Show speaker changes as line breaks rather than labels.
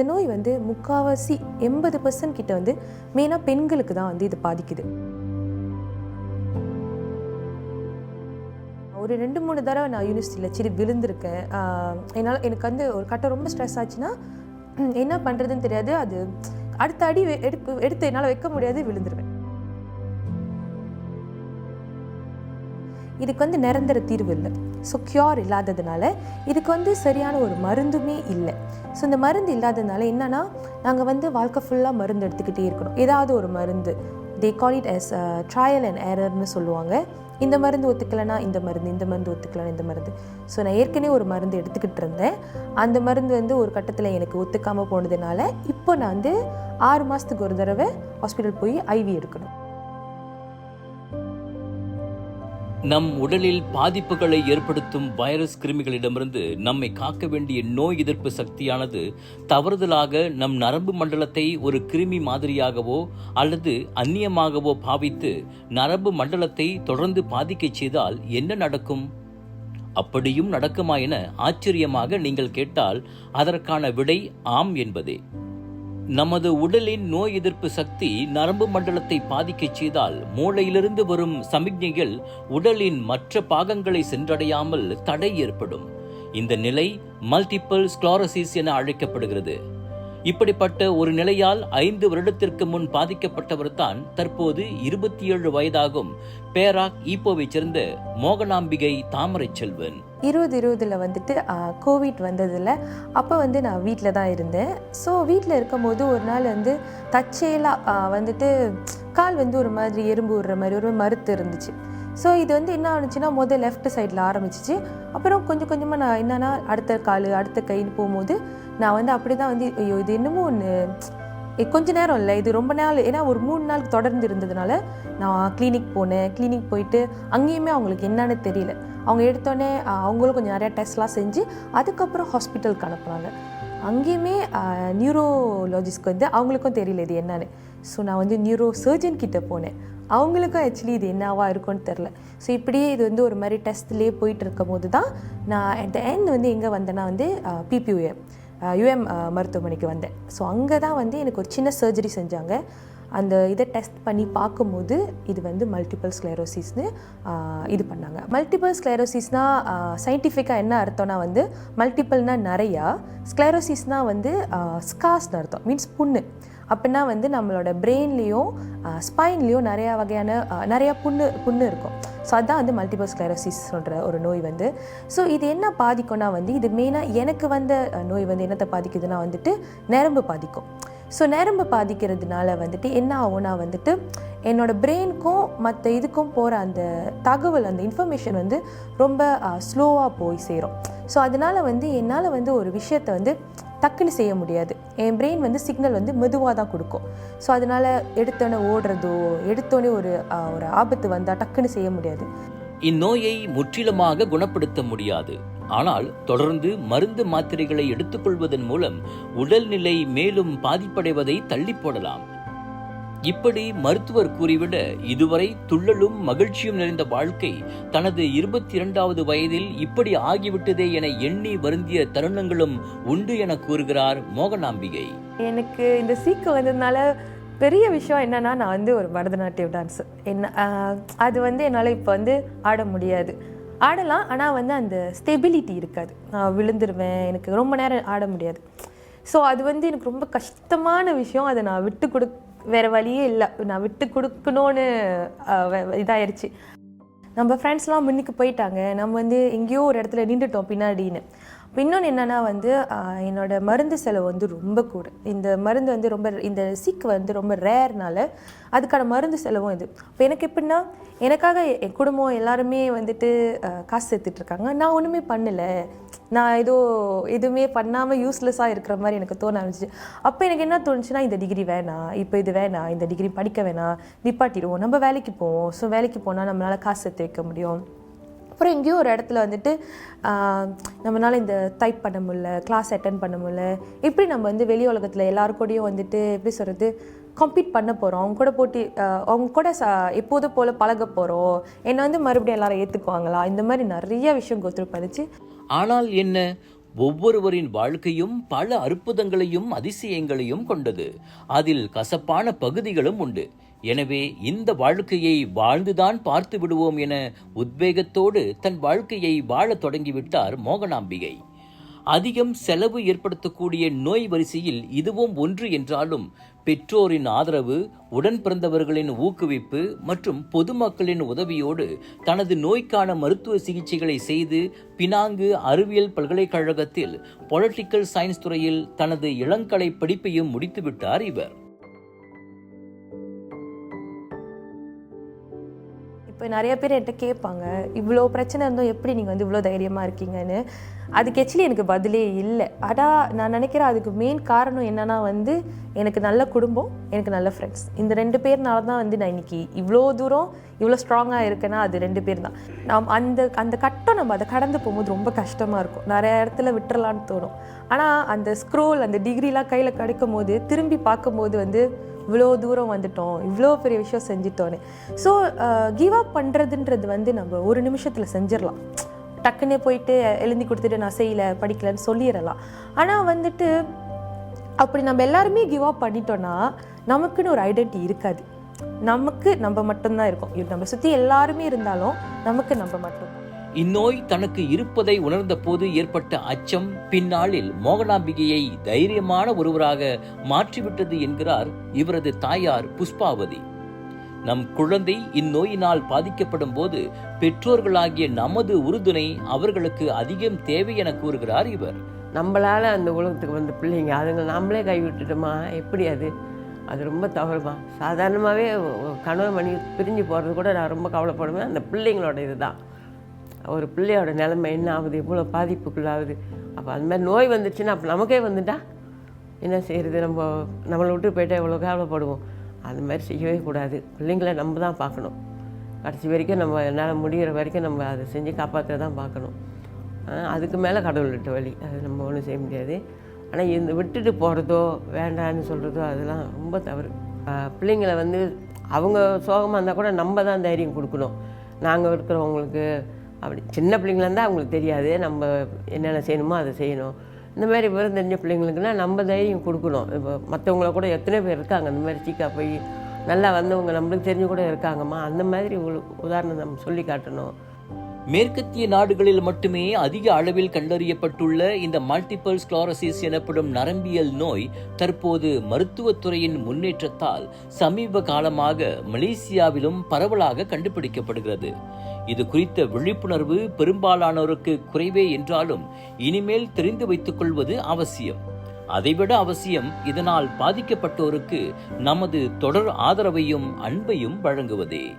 இந்த நோய் வந்து முக்காவாசி எண்பது பர்சன்ட் கிட்ட வந்து மெயினாக பெண்களுக்கு தான் வந்து இது பாதிக்குது. ஒரு ரெண்டு மூணு தடவை நான் யூனிவர்சிட்டியில் சரி விழுந்திருக்கேன். என்னால் எனக்கு வந்து ஒரு கட்டம் ரொம்ப ஸ்ட்ரெஸ் ஆச்சுன்னா என்ன பண்ணுறதுன்னு தெரியாது. அது அடுத்த அடி எடுப்பு எடுத்து என்னால் வைக்க முடியாது விழுந்துருவேன். இதுக்கு வந்து நிரந்தர தீர்வு இல்லை. ஸோ க்யூர் இல்லாததுனால இதுக்கு வந்து சரியான ஒரு மருந்துமே இல்லை. ஸோ இந்த மருந்து இல்லாததுனால என்னன்னா நாங்கள் வந்து வாழ்க்கை ஃபுல்லாக மருந்து எடுத்துக்கிட்டே இருக்கணும். ஏதாவது ஒரு மருந்து. They call it as trial and ஏரர்னு சொல்லுவாங்க. இந்த மருந்து ஒத்துக்கலைன்னா இந்த மருந்து இந்த மருந்து ஒத்துக்கலைன்னா இந்த மருந்து. ஸோ நான் ஏற்கனவே ஒரு மருந்து எடுத்துக்கிட்டு இருந்தேன். அந்த மருந்து வந்து ஒரு கட்டத்தில் எனக்கு ஒத்துக்காமல் போனதுனால இப்போ நான் வந்து ஆறு மாதத்துக்கு ஒரு தடவை ஹாஸ்பிட்டல் போய் ஐவி எடுக்கணும்.
நம் உடலில் பாதிப்புகளை ஏற்படுத்தும் வைரஸ் கிருமிகளிடமிருந்து நம்மை காக்க வேண்டிய நோய் எதிர்ப்பு சக்தியானது தவறுதலாக நம் நரம்பு மண்டலத்தை ஒரு கிருமி மாதிரியாகவோ அல்லது அந்நியமாகவோ பாவித்து நரம்பு மண்டலத்தை தொடர்ந்து பாதிக்கச் செய்தால் என்ன நடக்கும்? அப்படியும் நடக்குமா என ஆச்சரியமாக நீங்கள் கேட்டால் அதற்கான விடை ஆம் என்பதே. நமது உடலின் நோய் எதிர்ப்பு சக்தி நரம்பு மண்டலத்தை பாதிக்கச் செய்தால் மூளையிலிருந்து வரும் சமிக்ஞைகள் உடலின் மற்ற பாகங்களை சென்றடையாமல் தடை ஏற்படும். இந்த நிலை மல்டிபிள் ஸ்க்ளாரசிஸ் என அழைக்கப்படுகிறது. இப்படிப்பட்ட ஒரு நிலையால் ஐந்து வருடத்திற்கு முன் பாதிக்கப்பட்டவர் தான் தற்போது இருபத்தி ஏழு வயதாகும். பேராக் ஈப்போவைச் சேர்ந்த மோகனாம்பிகை தாமரை செல்வன்.
இருபது இருபதில் வந்துட்டு கோவிட் வந்ததில் அப்போ வந்து நான் வீட்டில் தான் இருந்தேன். ஸோ வீட்டில் இருக்கும்போது ஒரு நாள் வந்து தற்செயலாக வந்துட்டு கால் வந்து ஒரு மாதிரி எறும்பு விடுற மாதிரி ஒரு மருத்து இருந்துச்சு. ஸோ இது வந்து என்ன ஆனிச்சுன்னா முதல் லெஃப்ட் சைடில் ஆரம்பிச்சிச்சு. அப்புறம் கொஞ்சம் கொஞ்சமாக நான் என்னன்னா அடுத்த கால் அடுத்த கைன்னு போகும்போது நான் வந்து அப்படி தான் வந்து ஐயோ இது என்னமோ ஒன்று கொஞ்ச நேரம் இல்லை இது ரொம்ப நாள் ஏன்னா ஒரு மூணு நாள் தொடர்ந்து இருந்ததுனால நான் கிளினிக் போனேன். கிளினிக் போயிட்டு அங்கேயுமே அவங்களுக்கு என்னன்னு தெரியல. அவங்க எடுத்தோடனே அவங்களும் கொஞ்சம் நிறையா டெஸ்ட்லாம் செஞ்சு அதுக்கப்புறம் ஹாஸ்பிட்டலுக்கு அனுப்புகிறாங்க அங்கேயுமே நியூரோலஜிஸ்ட்க்கு வந்து அவங்களுக்கும் தெரியல இது என்னன்னு. ஸோ நான் வந்து நியூரோ சர்ஜன் கிட்டே போனேன். அவங்களுக்கும் ஆக்சுவலி இது என்னவா இருக்கும்னு தெரில ஸோ இப்படியே இது வந்து ஒரு மாதிரி டெஸ்ட்லேயே போயிட்டு இருக்கும் போது தான் நான் அட் த எண்ட் வந்து எங்கே வந்தேன்னா வந்து பிபியூஎம் யுஎம் மருத்துவமனைக்கு வந்தேன். ஸோ அங்கே தான் வந்து எனக்கு ஒரு சின்ன சர்ஜரி செஞ்சாங்க. அந்த இதை டெஸ்ட் பண்ணி பார்க்கும்போது இது வந்து மல்டிபிள் ஸ்க்ளரோசிஸ்னு இது பண்ணாங்க. மல்டிபிள் ஸ்க்ளரோசிஸ்னால் சயின்டிஃபிக்காக என்ன அர்த்தம்னா வந்து மல்டிபிள்னால் நிறையா ஸ்க்ளரோசிஸ்னால் வந்து ஸ்காஸ்னு அர்த்தம் மீன்ஸ் புண்ணு. அப்படின்னா வந்து நம்மளோட பிரெயின்லேயும் ஸ்பைன்லேயும் நிறையா வகையான நிறையா புண்ணு புண்ணு இருக்கும். ஸோ அதான் வந்து மல்டிபிள் ஸ்க்ளரோசிஸ் சொல்கிற ஒரு நோய் வந்து. ஸோ இது என்ன பாதிக்கும்னா வந்து இது மெயினாக எனக்கு வந்த நோய் வந்து என்னத்தை பாதிக்குதுன்னா வந்துட்டு நரம்பு பாதிக்கும். ஸோ நரம்பு பாதிக்கிறதுனால வந்துட்டு என்ன ஆகும்னா வந்துட்டு என்னோட பிரெயினுக்கும் மற்ற இதுக்கும் போகிற அந்த தகவல் அந்த இன்ஃபர்மேஷன் வந்து ரொம்ப ஸ்லோவாக போய் சேரும். ஸோ அதனால் வந்து என்னால் வந்து ஒரு விஷயத்தை வந்து டக்குன்னு செய்ய முடியாது. என் பிரெயின் வந்து சிக்னல் வந்து மெதுவாக தான் கொடுக்கும். ஸோ அதனால் எடுத்தோடனே ஓடுறதோ எடுத்தோடனே ஒரு ஒரு ஆபத்து வந்தால் டக்குன்னு செய்ய முடியாது.
இந்நோயை முற்றிலுமாக குணப்படுத்த முடியாது. ஆனால் தொடர்ந்து மருந்து மாத்திரைகளை எடுத்துக்கொள்வதன் மூலம் உடல்நிலை மேலும் பாதிப்படைவதை தள்ளி போடலாம். இப்படி மருத்துவர் கூறிவிட இதுவரை துள்ளலும் மகிழ்ச்சியும் நிறைந்த வாழ்க்கை தனது இருபத்தி இரண்டாவது வயதில் இப்படி ஆகிவிட்டதே என எண்ணி வருந்திய தருணங்களும் உண்டு என கூறுகிறார் மோகனாம்பிகை.
எனக்கு இந்த சீக்கு வந்ததுனால பெரிய விஷயம் என்னன்னா நான் வந்து ஒரு பரதநாட்டியம் டான்ஸ் என்ன அது வந்து என்னால் இப்போ வந்து ஆட முடியாது. ஆடலாம் ஆனால் வந்து அந்த ஸ்டெபிலிட்டி இருக்காது. நான் விழுந்துருவேன் எனக்கு ரொம்ப நேரம் ஆட முடியாது. ஸோ அது வந்து எனக்கு ரொம்ப கஷ்டமான விஷயம். அதை நான் விட்டு கொடு வேறு வழியே இல்லை. நான் விட்டு கொடுக்கணும்னு இதாகிடுச்சு இதாயிருச்சு. நம்ம ஃப்ரெண்ட்ஸ்லாம் முன்னுக்கு போயிட்டாங்க. நம்ம வந்து எங்கேயோ ஒரு இடத்துல நின்றுட்டோம் பின்னாடின்னு. இன்னொன்று என்னென்னா வந்து என்னோடய மருந்து செலவு வந்து ரொம்ப கூட. இந்த மருந்து வந்து ரொம்ப இந்த சீக்கு வந்து ரொம்ப ரேர்னால அதுக்கான மருந்து செலவும் இது. இப்போ எனக்கு எப்படின்னா எனக்காக என் குடும்பம் எல்லாருமே வந்துட்டு காசு சேர்த்துட்ருக்காங்க நான் ஒன்றுமே பண்ணலை. நான் ஏதோ எதுவுமே பண்ணாமல் யூஸ்லெஸ்ஸாக இருக்கிற மாதிரி எனக்கு தோண ஆரம்பிச்சு அப்போ எனக்கு என்ன தோணுச்சுன்னா இந்த டிகிரி வேணாம் இப்போ இது வேணாம் இந்த டிகிரி படிக்க வேணாம் நிப்பாட்டிடுவோம். நம்ம வேலைக்கு போவோம். ஸோ வேலைக்கு போனால் நம்மளால் காசு சேர்த்து வைக்க முடியும். அப்புறம் எங்கேயோ ஒரு இடத்துல வந்துட்டு நம்மளால் இந்த டைப் பண்ண முடியல கிளாஸ் அட்டன் பண்ண முடியல எப்படி நம்ம வந்து வெளி உலகத்தில் எல்லாருக்கூடையும் வந்துட்டு எப்படி சொல்கிறது கம்ப்ளீட் பண்ண போகிறோம் அவங்க கூட போட்டி அவங்க கூட ச எப்போது போல் பழக போகிறோம் என்னை வந்து மறுபடியும் எல்லாரும் ஏற்றுக்குவாங்களா இந்த மாதிரி நிறைய விஷயம் கோத்துரு பண்ணிச்சு.
ஆனால் என்ன? ஒவ்வொருவரின் வாழ்க்கையும் பல அற்புதங்களையும் அதிசயங்களையும் கொண்டது. அதில் கசப்பான பகுதிகளும் உண்டு. எனவே இந்த வாழ்க்கையை வாழ்ந்துதான் பார்த்து விடுவோம் என உத்வேகத்தோடு தன் வாழ்க்கையை வாழத் தொடங்கிவிட்டார் மோகனாம்பிகை. அதிகம் செலவு ஏற்படுத்தக்கூடிய நோய் வரிசையில் இதுவும் ஒன்று என்றாலும் பெற்றோரின் ஆதரவு உடன் பிறந்தவர்களின் ஊக்குவிப்பு மற்றும் பொதுமக்களின் உதவியோடு தனது நோய்க்கான மருத்துவ சிகிச்சைகளை செய்து பினாங்கு அறிவியல் பல்கலைக்கழகத்தில் பொலிட்டிக்கல் சயின்ஸ் துறையில் தனது இளங்கலை படிப்பையும் முடித்துவிட்டார் இவர்.
இப்போ நிறைய பேர் என்கிட்ட கேட்பாங்க இவ்வளோ பிரச்சனை இருந்தோம் எப்படி நீங்கள் வந்து இவ்வளோ தைரியமாக இருக்கீங்கன்னு? அதுக்கு ஆக்சுவலி எனக்கு பதிலே இல்லை. ஆனால் நான் நினைக்கிறேன் அதுக்கு மெயின் காரணம் என்னென்னா வந்து எனக்கு நல்ல குடும்பம் எனக்கு நல்ல ஃப்ரெண்ட்ஸ் இந்த ரெண்டு பேர்னால தான் வந்து நான் இன்னைக்கு இவ்வளோ தூரம் இவ்வளோ ஸ்ட்ராங்காக இருக்கேன்னா அது ரெண்டு பேர் தான். நாம் அந்த அந்த கட்டம் நம்ம அதை கடந்து போகும்போது ரொம்ப கஷ்டமாக இருக்கும். நிறைய இடத்துல விட்டுறலான்னு தோணும். ஆனால் அந்த ஸ்க்ரோல் அந்த டிகிரிலாம் கையில் கிடைக்கும் போது திரும்பி பார்க்கும்போது வந்து இவ்வளோ தூரம் வந்துட்டோம் இவ்வளோ பெரிய விஷயம் செஞ்சிட்டோன்னு. ஸோ கிவ் uh, அப் பண்ணுறதுன்றது வந்து நம்ம ஒரு நிமிஷத்தில் செஞ்சிடலாம். டக்குன்னே போயிட்டு எழுதி கொடுத்துட்டு நான் செய்யலை படிக்கலைன்னு சொல்லிடலாம். ஆனால் வந்துட்டு அப்படி நம்ம எல்லாருமே கிவ் அப் பண்ணிட்டோன்னா நமக்குன்னு ஒரு ஐடென்டிட்டி இருக்காது. நமக்கு நம்ம மட்டும்தான் இருக்கும். நம்ம சுற்றி எல்லாருமே இருந்தாலும் நமக்கு நம்ம மட்டும்தான்
இந்நோய் தனக்கு இருப்பதை உணர்ந்த போது ஏற்பட்ட அச்சம் பின்னாளில் மோகனாம்பிகையை தைரியமான ஒருவராக மாற்றிவிட்டது என்கிறார் இவரது தாயார் புஷ்பாவதி. நம் குழந்தை இந்நோயினால் பாதிக்கப்படும் போது பெற்றோர்களாகிய நமது உறுதுணை அவர்களுக்கு அதிகம் தேவை என கூறுகிறார் இவர்.
நம்மளால் அந்த உலகத்துக்கு வந்த பிள்ளைங்க அதுங்க நாமளே கைவிட்டுட்டோமா? எப்படி அது? அது ரொம்ப தவறுமா? சாதாரணமாகவே கணவன் மணி பிரிஞ்சு போகிறது கூட நான் ரொம்ப கவலைப்படுவேன். அந்த பிள்ளைங்களோட இதுதான். ஒரு பிள்ளையோட நிலைமை என்ன ஆகுது இவ்வளோ பாதிப்புக்குள்ளாகுது? அப்போ அந்த மாதிரி நோய் வந்துச்சுன்னா அப்போ நமக்கே வந்துட்டா என்ன செய்கிறது நம்ம நம்மளை விட்டு போயிட்டா எவ்வளோ கவலைப்படுவோம். அந்த மாதிரி செய்யவே கூடாது. பிள்ளைங்கள நம்ம தான் பார்க்கணும். கடைசி வரைக்கும் நம்ம என்னால் முடிகிற வரைக்கும் நம்ம அதை செஞ்சு காப்பாற்ற தான் பார்க்கணும். அதுக்கு மேலே கடவுள் விட்ட வழி. அது நம்ம ஒன்றும் செய்ய முடியாது. ஆனால் இந்த விட்டுட்டு போகிறதோ வேண்டான்னு சொல்கிறதோ அதெல்லாம் ரொம்ப தவறு. பிள்ளைங்களை வந்து அவங்க சோகமாக இருந்தால் கூட நம்ம தான் தைரியம் கொடுக்கணும். நாங்கள் இருக்கிறவங்களுக்கு அப்படி சின்ன பிள்ளைங்களா இருந்தால் அவங்களுக்கு தெரியாது. நம்ம என்னென்ன செய்யணுமோ அதை செய்யணும். இந்த மாதிரி விவரம் தெரிஞ்ச பிள்ளைங்களுக்குன்னா நம்ம தைரியம் கொடுக்கணும். இப்போ மற்றவங்கள கூட எத்தனை பேர் இருக்காங்க? இந்த மாதிரி சீக்கா போய் நல்லா வந்தவங்க நம்மளுக்கு தெரிஞ்சு கூட இருக்காங்கம்மா. அந்த மாதிரி ஒரு உதாரணம் நம்ம சொல்லி காட்டணும்.
மேற்கத்திய நாடுகளில் மட்டுமே அதிக அளவில் கண்டறியப்பட்டுள்ள இந்த மல்டிபிள் ஸ்க்ளாரசிஸ் எனப்படும் நரம்பியல் நோய் தற்போது மருத்துவத்துறையின் முன்னேற்றத்தால் சமீப காலமாக மலேசியாவிலும் பரவலாக கண்டுபிடிக்கப்படுகிறது. இது குறித்த விழிப்புணர்வு பெரும்பாலானோருக்கு குறைவே என்றாலும் இனிமேல் தெரிந்து வைத்துக் கொள்வது அவசியம். அதைவிட அவசியம் இதனால் பாதிக்கப்பட்டோருக்கு நமது தொடர் ஆதரவையும் அன்பையும் வழங்குவதே.